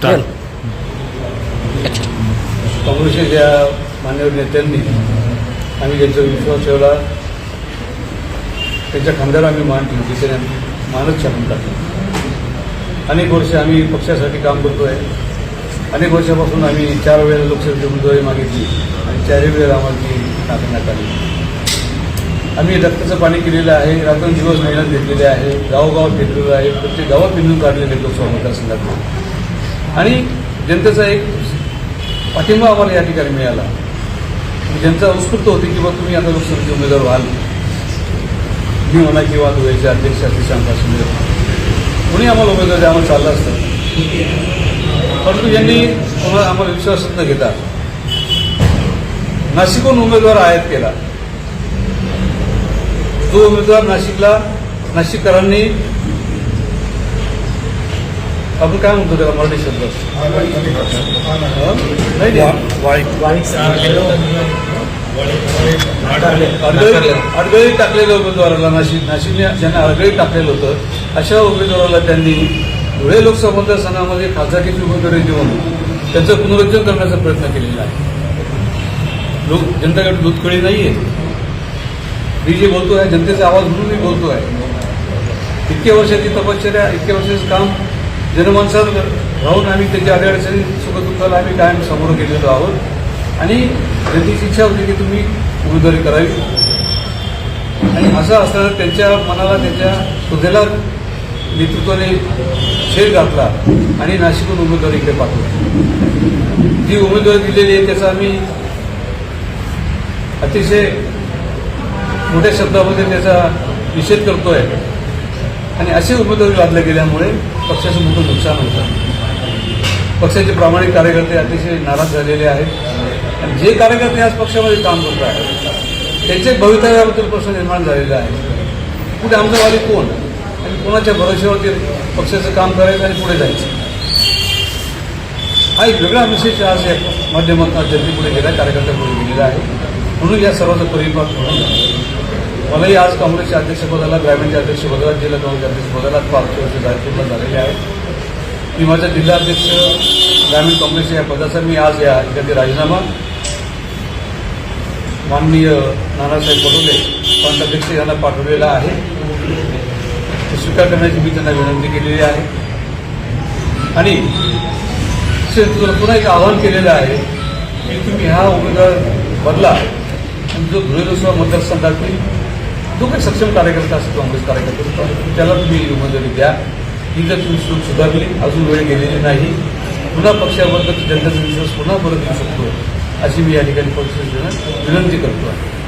Start काँग्रेसच्या ज्या मान्यवर नेत्यांनी आम्ही ज्यांचा विश्वास ठेवला त्यांच्या खांद्यावर आम्ही मान ठेवली त्याने मानच छापून टाकली. अनेक वर्ष आम्ही पक्षासाठी काम करतो आहे अनेक वर्षापासून आम्ही चार वेळेला लोकसभेची उमेदवारी मागितली आणि चारही वेळेला आम्हाला ती नाकारण्यात आली. आम्ही रक्ताचं पाणी केलेलं आहे रात्रंदिवस मेहनत घेतलेली आहे गावोगाव फिरलेलं आहे प्रत्येक गावात फिरून काढलेले लोकसभा मतदारसंघात आणि जनतेचा एक पाठिंबा आम्हाला या ठिकाणी मिळाला. जनता उत्स्फूर्त होती की बा तुम्ही आता लोकसभेचे उमेदवार व्हाल. मी म्हणा किंवा धुळ्याचे अध्यक्ष असे शांता कोणी आम्हाला उमेदवार द्या, आम्हाला चाललं असतं. परंतु यांनी कोणाला आम्हाला विश्वासात न घेता नाशिकहून उमेदवार आयात केला. जो उमेदवार नाशिकला नाशिककरांनी आपण काय म्हणतो त्याला? मराठी शब्द. हं? नाही. नाही. अडगळी अडगळी टाकलेल्या उमेदवाराला नाशिक नाशिकने ज्यांना अडगळी टाकलेलं होतं अशा उमेदवाराला त्यांनी धुळे लोकसभा मतदारसंघामध्ये खासदारकीची उमेदवारी देऊन त्यांचं पुनरुज्जीवन करण्याचा प्रयत्न केलेला आहे. लोक जनतेकडे दूधकळी नाही आहे मी जे बोलतो आहे जनतेचा आवाज म्हणून मी बोलतो आहे इतक्या वर्षाची तपश्चर्या इतक्या वर्षाचं काम जनमानसात राहून आम्ही त्याच्या अडचणी सुखदुःखाला आम्ही कायम समोर गेलेलो आहोत. आणि जनतेची इच्छा होती की तुम्ही उमेदवारी करावी. आणि असं असताना त्यांच्या मनाला त्यांच्या हृदयाला नेतृत्वाने छेद घातला आणि नाशिकहून उमेदवारी इकडे पाठवली. जी उमेदवारी दिलेली आहे त्याचा आम्ही अतिशय मोठ्या शब्दामध्ये त्याचा निषेध करतोय. आणि असे उमेदवारी लादले गेल्यामुळे पक्षाचं मोठं नुकसान होतं. पक्षाचे प्रामाणिक कार्यकर्ते अतिशय नाराज झालेले आहेत. आणि जे कार्यकर्ते आज पक्षामध्ये काम करत आहेत त्यांचे भवितव्याबद्दल प्रश्न निर्माण झालेला आहे पुढे आमचं वाली कोण? आणि कोणाच्या भरोश्यावरती पक्षाचं काम करायचं आणि पुढे जायचं? हा एक वेगळा मेसेज आज या माध्यमातून जनतेपुढे गेला कार्यकर्त्यापुढे गेलेला आहे. म्हणून या सर्वांचा परिपाक म्हणून मलाही आज काँग्रेसच्या अध्यक्षपदाला ग्रामीणच्या अध्यक्षपदाला जिल्हा काँग्रेसच्या अध्यक्षपदाला पाच वर्ष जाहीर झालेले आहेत मी माझा जिल्हाध्यक्ष ग्रामीण काँग्रेसच्या या पदाचा मी आज या ठिकाणी राजीनामा. माननीय नानासाहेब पटोले प्रांताध्यक्ष यांना पाठवलेला आहे. ते स्वीकार करण्याची मी त्यांना विनंती केलेली आहे. आणि पुन्हा एक आवाहन केलेलं आहे की तुम्ही हा उमेदवार बदला जो धुळे लोकसभा मतदारसंघातील जो काही सक्षम कार्यकर्ता असतो काँग्रेस कार्यकर्ता त्याला तुम्ही उमेदवारी द्या. ही जर तुम्ही चूक सुधारली अजून वेळ गेलेली नाही. पुन्हा पक्षाबद्दल जनतेचा विश्वास पुन्हा परत येऊ शकतो अशी मी या ठिकाणी पक्षाची विनंती करतो. आहे